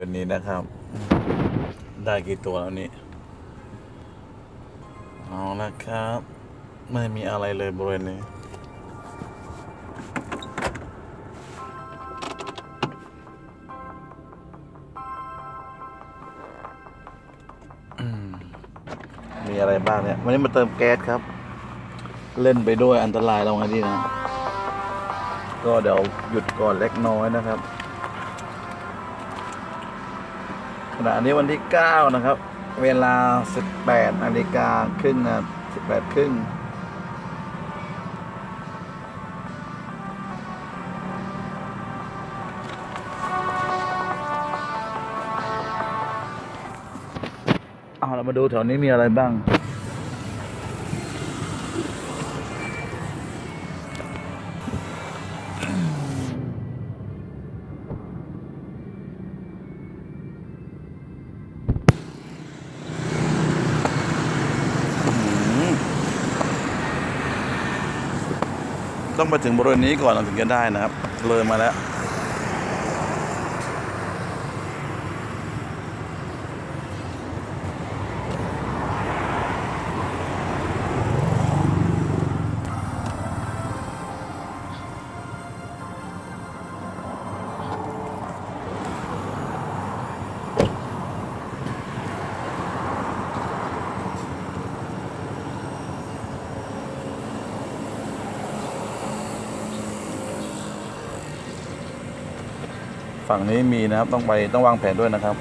วันนี้นะครับ ได้กี่ตัวแล้วนี่เอาละครับ ไม่มีอะไรเลยบริเวณนี้มมีอะไรบ้างเนี่ยวันนี้มาเติมแก๊สครับ เล่นไปด้วยอันตรายเราไงดีนะ ก็เดี๋ยวหยุดก่อนเล็กน้อยนะครับ ณะนี้วันที่ 9 นะครับ เวลา 18นาฬิกาครึ่งนะ18ครึ่งเอาเรามาดูแถวนี้มีอะไรบ้าง ต้องไปถึงบริเวณนี้ก่อนเราถึงจะได้นะครับ เลยมาแล้ว ฝั่งนี้มีนะครับ ต้องไปต้องวางแผนด้วยนะครับ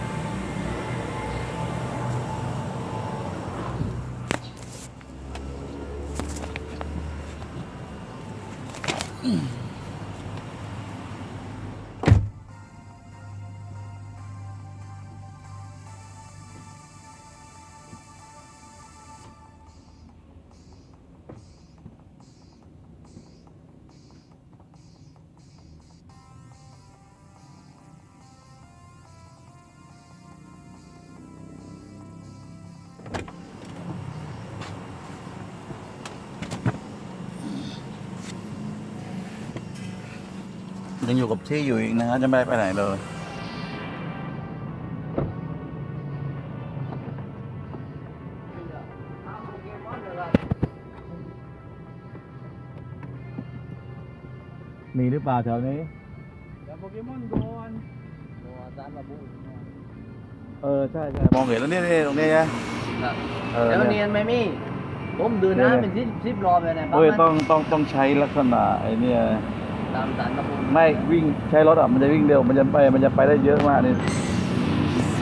ยังอยู่กับที่อยู่อีกนะครับจะไม่ได้ไปไหนเลยมีหรือเปล่าแถวนี้เดี๋ยวโปเกมอนก่อนเออใช่ใช่มองเห็นแล้วนี่นี่ตรงนี้นะเออแล้วเนี่เนียยนไหมมี่ผมดูเนี่ยน้ำเป็นซิปซิปรอบเลยนะเอ้ยต้องต้องต้องใช้ลักษณะไอ้เนี่ย ตามสารกระปุกไม่วิ่งใช้รถอะมันจะวิ่งเร็วมันจะไปมันจะไปได้เยอะมากนี่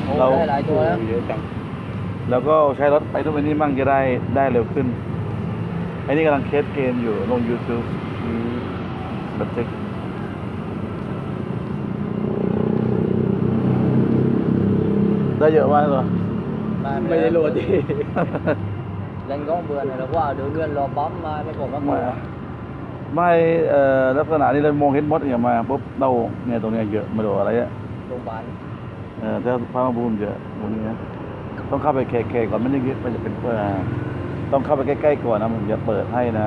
โอ้เรา ได้หลายตัวแล้วเยอะจังแล้วก็ใช้รถไปทุกวันนี้มั่งจะได้ได้เร็วขึ้นไอ้นี่กำลังเคสเกมอยู่ลง YouTube บันทึกได้เยอะมากเหรอไม่ได้โหลดดิเล่นก้องเบื่อเลยแล้วว่าเดี๋ยวเลื่อนรอปั๊มมาไม่ผมก็ไม่ ไม่เอ่อลักษณะนี้เรามองเห็นมดอย่างมาปุ๊บเราเนี่ยตรงเนี้ยเยอะไม่รู้อะไรอะโรงพยาบาลเออถ้าพระมาบูมเยอะตรงนี้นะต้องเข้าไปแคร์ๆก่อนมันยังมันจะเป็นเพื่อต้องเข้าไปใกล้ๆก่อนนะมันจะเปิดให้นะ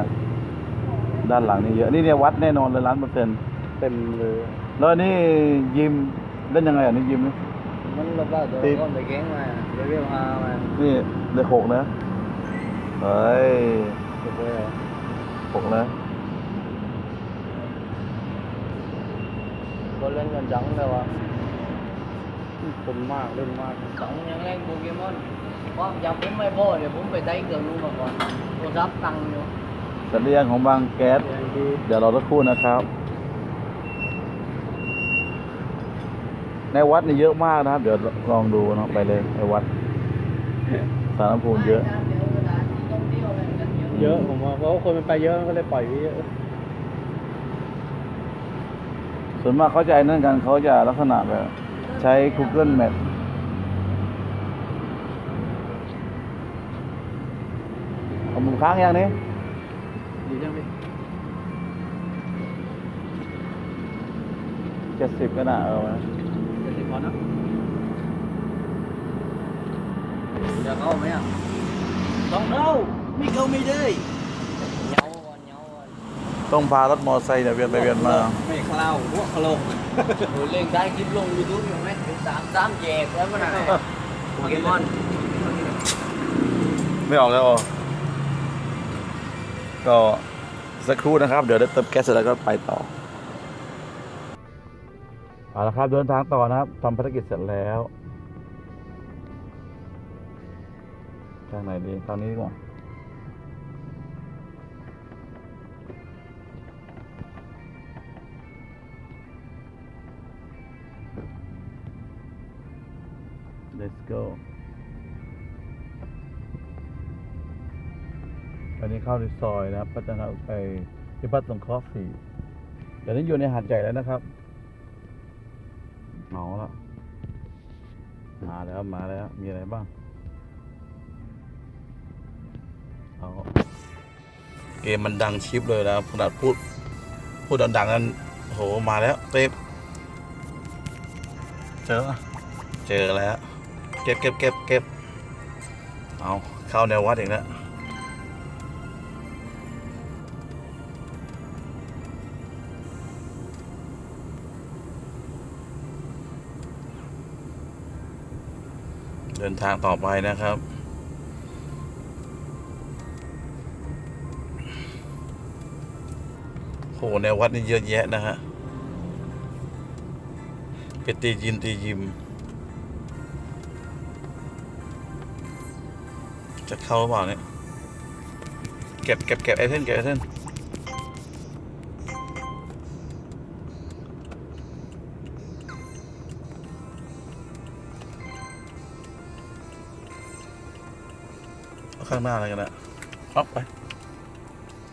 ด้านหลังนี่เยอะนี่เนี่ยวัดแน่นอนเลยล้านเปอร์เซ็นต์เต็มเลยแล้วอันนี่ยิมเล่นยังไงอะนี่ยิมนี่ มันแบบว่าตัวก้อนไปแก๊งมาเรียกฮามานี่เลขหกนะเฮ้ยเก็บไว้เลยหกนะ ก็เล่นกันจังเลยวะคนมากเล่นมากสองยังเล่นโปเกมอนความจำผมไม่พอเดี๋ยวผมไปได้เกือบรู้มาก่อนโทรศัพท์ตังค์อยู่สัญญาณของบางแก๊ส เดี๋ยวเราสักครู่นะครับ ในวัดนี่เยอะมากนะครับ เดี๋ยวลองดูเนาะไปเลยในวัด สารภูมิเยอะ เยอะผมว่าเพราะว่าคนมันไปเยอะมันก็เลยปล่อยไว้เยอะ ส่วนมากเขาจะไอ้นั่นกันเขาจะลักษณะแบบ ใช้ Google Map เอามุมค้างยังนี่ดีจังเลยเจ็ดสิบก็น่าเอานะเดี๋ยวสิพอนะเดี๋ยวเข้าไหมอะต้องเข้าไม่เข้าไม่ได้ ต้องพารถมอไซค์เนี่ยเวียนไปเวียนมา ไม่เข้าหัวเขาลงโหเล่นได้คลิปลงยูทูบอยู่ไหมสามสามแยกแล้วมันอะไรโปเกมอนไม่ออกแล้วก็สักครู่นะครับ เดี๋ยวได้เติมแก๊สแล้วก็ไปต่อเอาละครับเดินทางต่อนะครับทำภารกิจเสร็จแล้วทางไหนดีตอนนี้ดีกว่า let's go อันนี้เข้าในซอยนะพัฒนาไปที่พัฒน์สงเคราะห์สี่แต่นี้อยู่ในหาดใหญ่แล้วนะครับเมาแล้วมาแล้วมาแล้ว มีอะไรบ้างเอาเกมมันดังชิปเลยแล้วขนาดพูด พูดดังๆกันโหมาแล้วเต็มเจอ เจอแล้ว เก็บเก็บเก็บเก็บเอาเข้าแนววัดอีกแล้วเดินทางต่อไปนะครับโหในวัดนี่เยอะแยะนะฮะไปตียิมตียิม จะเข้าหรือเปล่าเนี่ย เก็บเก็บเก็บไอเทมเก็บไอเทมข้างหน้าอะไรกันละเรับไป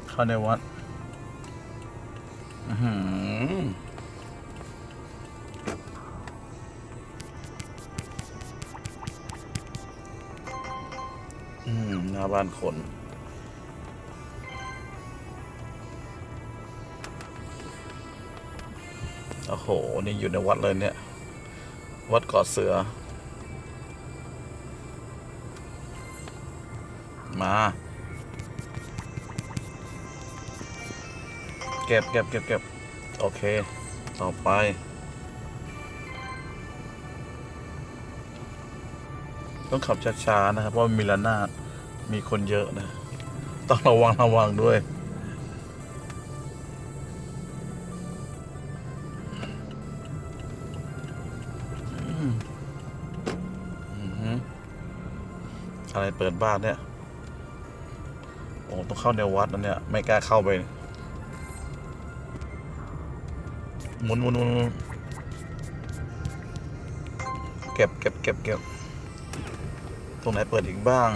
เข้าในวัด อือหือ หน้าบ้านคน โอ้โห นี่อยู่ในวัดเลยเนี่ย วัดเกาะเสือ มา เก็บเก็บเก็บเก็บโอเค ต่อไปต้องขับช้าๆนะครับเพราะมีระนาด มีคนเยอะนะ ต้องระวังระวังด้วย อะไรเปิดบ้านเนี่ย โอ้ต้องเข้าในวัดนะเนี่ย ไม่กล้าเข้าไป หมุนหมุนหมุนเก็บเก็บเก็บเก็บตรงไหนเปิดอีกบ้าง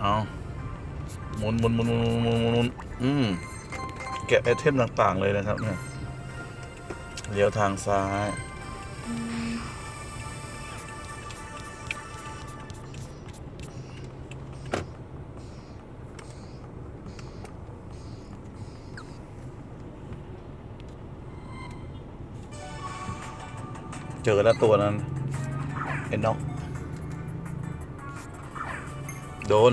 เอาหมุนหมุนหมุนหมุนหมุนหมุนหมุนอืมแกะไอเทมต่างๆเลยนะครับเนี่ยเลี้ยวทางซ้าย เจอแล้วตัวนั้น เอ็นน็อกโดน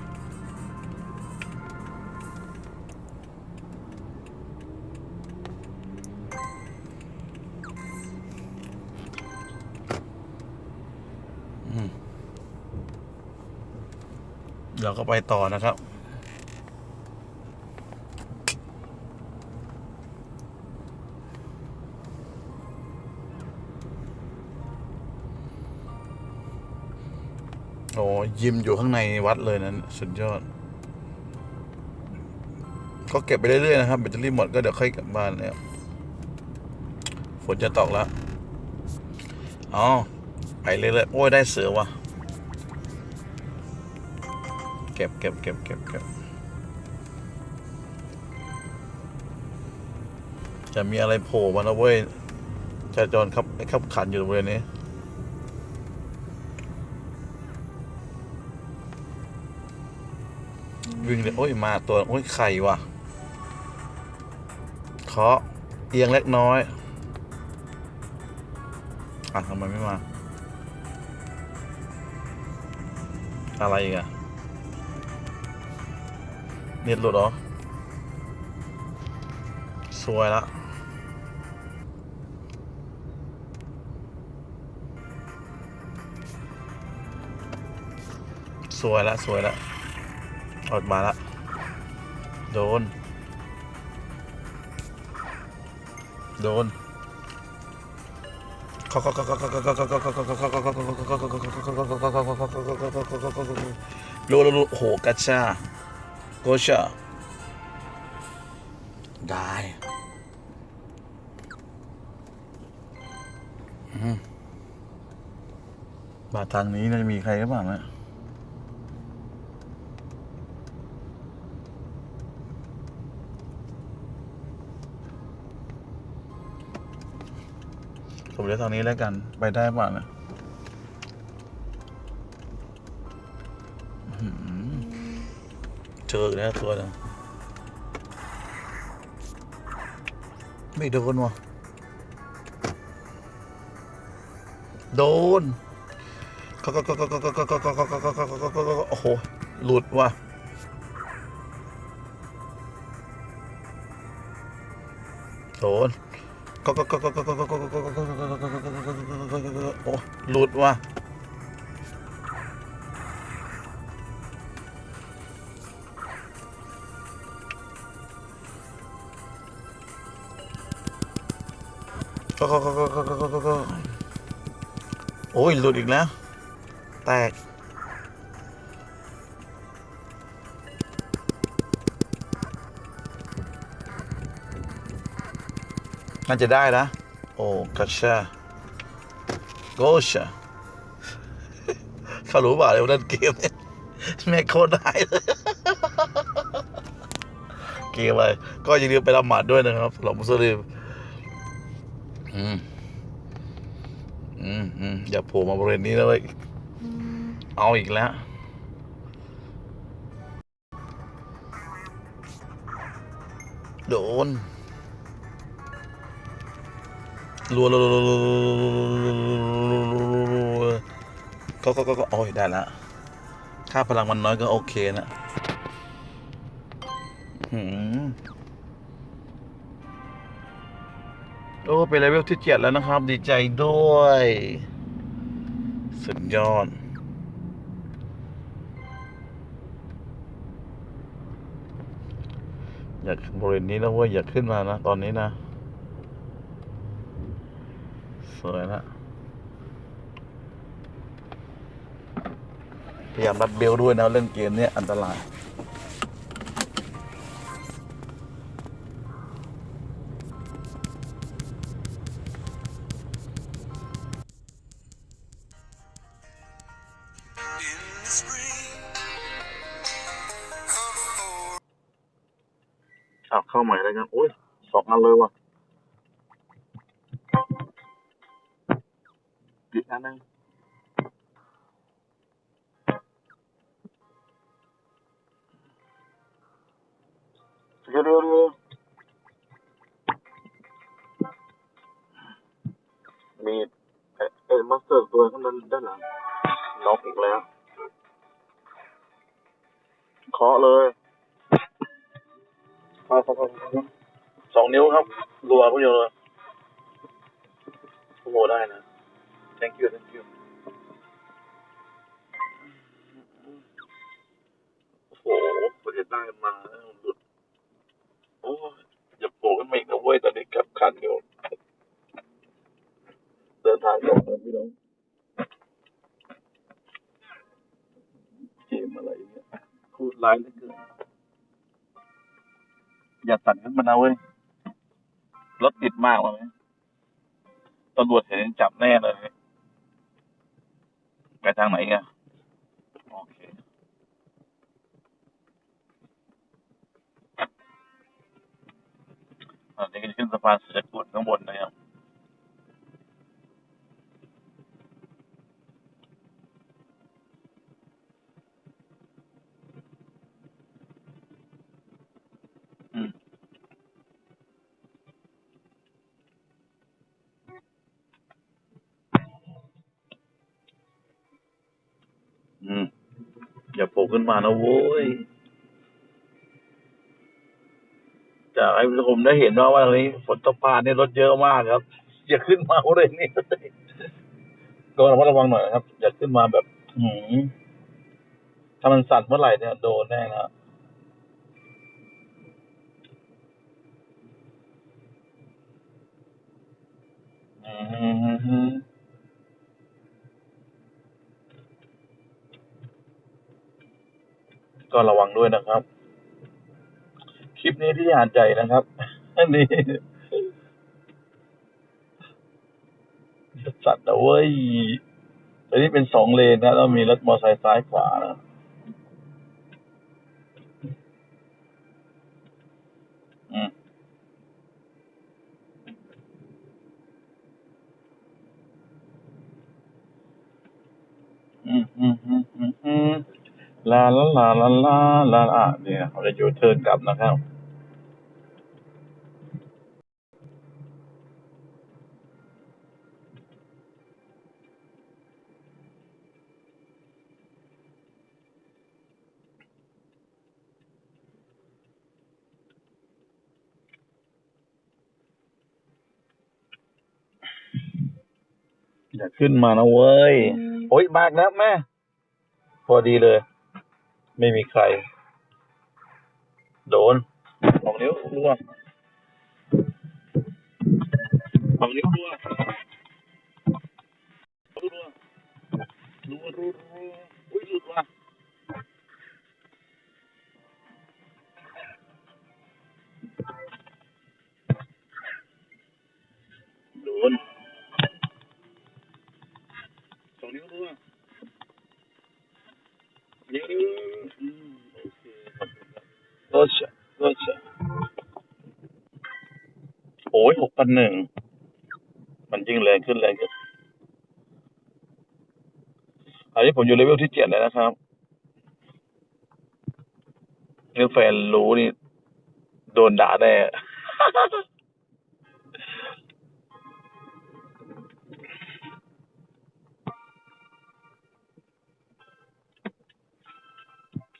เราก็ไปต่อนะครับ โอ้ยิมอยู่ข้างในวัดเลยนั้น สุดยอด ก็เก็บไปเรื่อย ๆ นะครับแบตเตอรี่หมดก็เดี๋ยวค่อยกลับบ้านแล้วฝนจะตกแล้ว อ๋อ ไปเรื่อยๆโอ้ยได้เสือว่ะ ก็บเก็บเก็บเก็บเก็บจะมีอะไรโผล่มาแล้วเว้ยจราจรครับขับขันอยู่บริเวณนี้วิ่งเลยโอ้ยมาตัว โอ้ยไข่ว่ะเคาะเอียงเล็กน้อย อะทำไมไม่มา อะไรอีกอะ เน็ตหลุดเหรอสวยละสวยละสวยละอดมาละโดน โดนรู้รู้รู้โอ้โหกัชชา โกชาได้อืมบาททางนี้น่าจะมีใครหรือเปล่าเนี่ยผมเลือกทางนี้แล้วกัน ไปได้เปล่านะ เจออีกแล้วตัวนึงไม่โดนวะโดนก็ก็ก็ก็ก็ก็ก็ก็ก็ก็ก็ก็ก็ก็โอ้โหหลุดว่ะโดนก็ก็ก็ก็ก็ก็ก็ก็ก็ก็ก็ก็ก็ก็โอ้หลุดว่ะก็ก็ก็ก็ก็ก็ก็ก็ โอ้ยหลุดอีกแล้ว แตก น่าจะได้นะ โอ้กัชชาโกชาเขารู้เปล่าเลยว่าเล่นเกมเนี่ยแม่โคตรได้เลยเกมอะไรก็อย่าลืมไปละหมาดด้วยนะครับหรับมุสลิม อืม อืมอืมอย่าโผล่มาบริเวณนี้เลยเอาอีกแล้ว โดนรัวรัวรัวรัวรัวรัวก็ก็ก็ก็โอ้ยได้ละค่าพลังมันน้อยก็โอเคนะหืม โอ้เป็นเลเวลที่เจ็ดแล้วนะครับ ดีใจด้วย สุดยอดอยากบริเวณนี้นะเว้ยอยากขึ้นมานะ ตอนนี้นะ สวยละพยายามรัดเบลด้วยนะ เล่นเกมเนี้ยอันตราย อาเข้าใหม่แล้วกันโอ้ยสองอันเลยว่ะอีกอันนึง นิ้วครับ รัวก็เดียวเลยโอ้โหได้นะ thank you thank you ก็จะได้มาหลุดโอ้ยอย่าโผล่ขึ้นมาอีกนะเว้ย ตอนนี้กลับคันอยู่เดินทางต่อนะพี่น้องเกมอะไรเนี่ยพูดร้ายเหลือเกินอย่าตัดขึ้นมานะเว้ย รถติดมากเลยตำรวจเห็นจับแน่เลยไปทางไหนกันโอเคอันนี้ก็จะขึ้นสะพานเสือกุดข้างบนนะครับ ขึ้นมานะโว้ยจากให้ผมได้เห็นว่าวันนี้ฝนตกผ่านนี่รถเยอะมากครับ อย่าขึ้นมาเลยนี่ก็ระมัดระวังหน่อยครับ อย่าขึ้นมาแบบหืถ้ามันสั่นเมื่อไหร่เนี่ยโดนแน่นะอืม ก็ระวังด้วยนะครับ คลิปนี้ที่หาดใจนะครับอันนี้สัตว์แต่เว้ยอันนี้เป็นสองเลนนะแล้วมีรถมอเตอร์ไซค์ซ้ายขวานะอืมอืมอืมอืมอืมอืม ลาลาลาลาลาลาลาเนี่ยเราจะยูเทิร์นกลับนะครับอย่าขึ้นมานะเว้ย โอ๊ยมากแล้วแม่ พอดีเลย ไม่มีใคร โดนสองนิ้วรัวสองนิ้วรัวง พันหนึ่ง มันยิ่งแรงขึ้นแรงขึ้น อันนี้ผมอยู่เลเวลที่เจ็ดแล้วนะครับนี่แฟนรู้นี่ โดนด่าแน่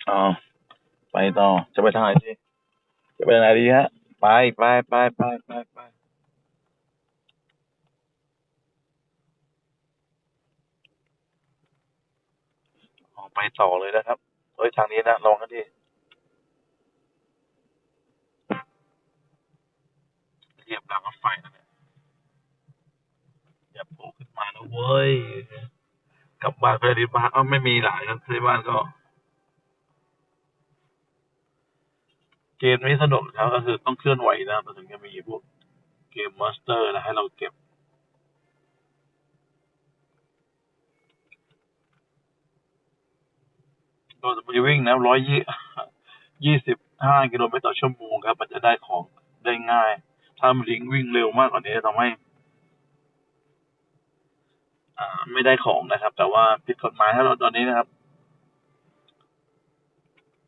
อ๋อไปต่อ จะไปทางไหนดี จะไปไหนดีฮะ ไปไปไปไปไปไปออกไป ต่อเลยนะครับ เฮ้ย ทางนี้นะ ลองกันดิเหยียบรางรถไฟนะเนี่ย อย่าโผล่ขึ้นมานะเว้ย กลับบ้านไปที่บ้านเอ้าไม่มีหลายครับที่บ้านก็ เกมนี้สนุกครับก็คือต้องเคลื่อนไหวนะมันถึงจะมีพวกเกมมอนสเตอร์นะให้เราเก็บ ก็จะไปวิ่งนะร้อยยี่ยี่สิบห้ากิโลเมตรต่อชั่วโมงครับ มันจะได้ของได้ง่าย ถ้ามันลิงวิ่งเร็วมากกว่านี้จะทำให้อ่าไม่ได้ของนะครับ แต่ว่าผิดกฎหมายให้เราตอนนี้นะครับ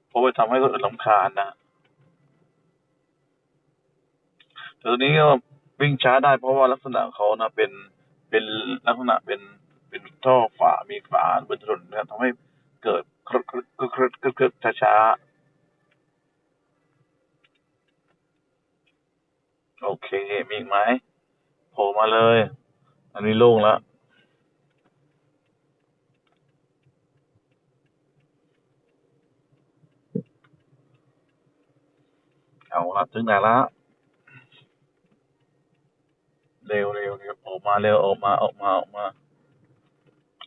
เพราะว่าทำให้คนอื่นลำคาญนะแต่ตัวนี้ก็วิ่งช้าได้เพราะว่าลักษณะเขานะเป็นเป็นลักษณะเป็นเป็นท่อฝา มีฝาบนถนนนะครับทำให้เกิด ครึกครึกครึกครึกครึกช้าช้าๆโอเค มีอีกไหมโผล่มาเลย อันนี้โล่งแล้วเอาละถึงไหนละเร็วเร็วเร็วออกมาเร็วออกมาออกมาออกมา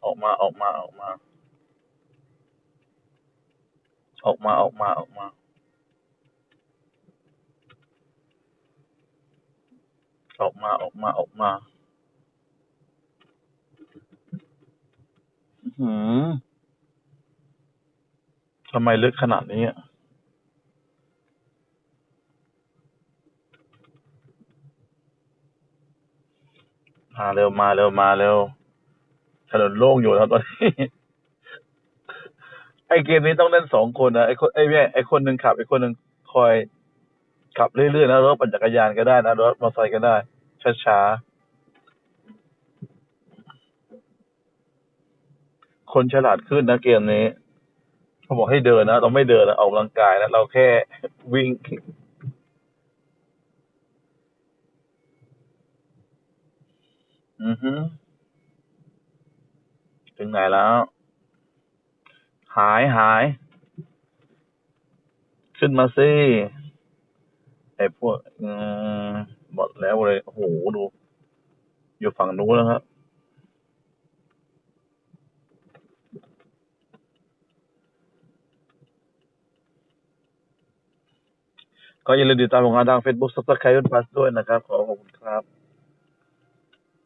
ออกมาออกมาออกมา ออกมาออกมาออกมา ออกมาออกมาออกมาอื้อหือทำไมลึกขนาดนี้อะมาเร็วมาเร็วมาเร็วถนนโล่งอยู่แล้วตอนนี้ ไอเกมนี้ต้องเล่นสองคนนะไอคนไอแม่ไอคนหนึ่งขับไอคนหนึ่งคอยขับเรื่อยๆนะรถปั่นจักรยานก็ได้นะรถมอเตอร์ไซค์ก็ได้ช้าๆคนฉลาดขึ้นนะเกมนี้เขาบอกให้เดินนะเราไม่เดินนะออกกำลังกายนะเราแค่วิ่งอือฮึถึงไหนแล้ว หายหาย ขึ้นมาสิไอ้พวกหมดแล้วเลยโอ้โหดู อยู่ฝั่งนู้นแล้วครับก็อย่าลืมติดตามผลงานทาง Facebook Subscribe ด้วยนะครับ ขอขอบคุณครับ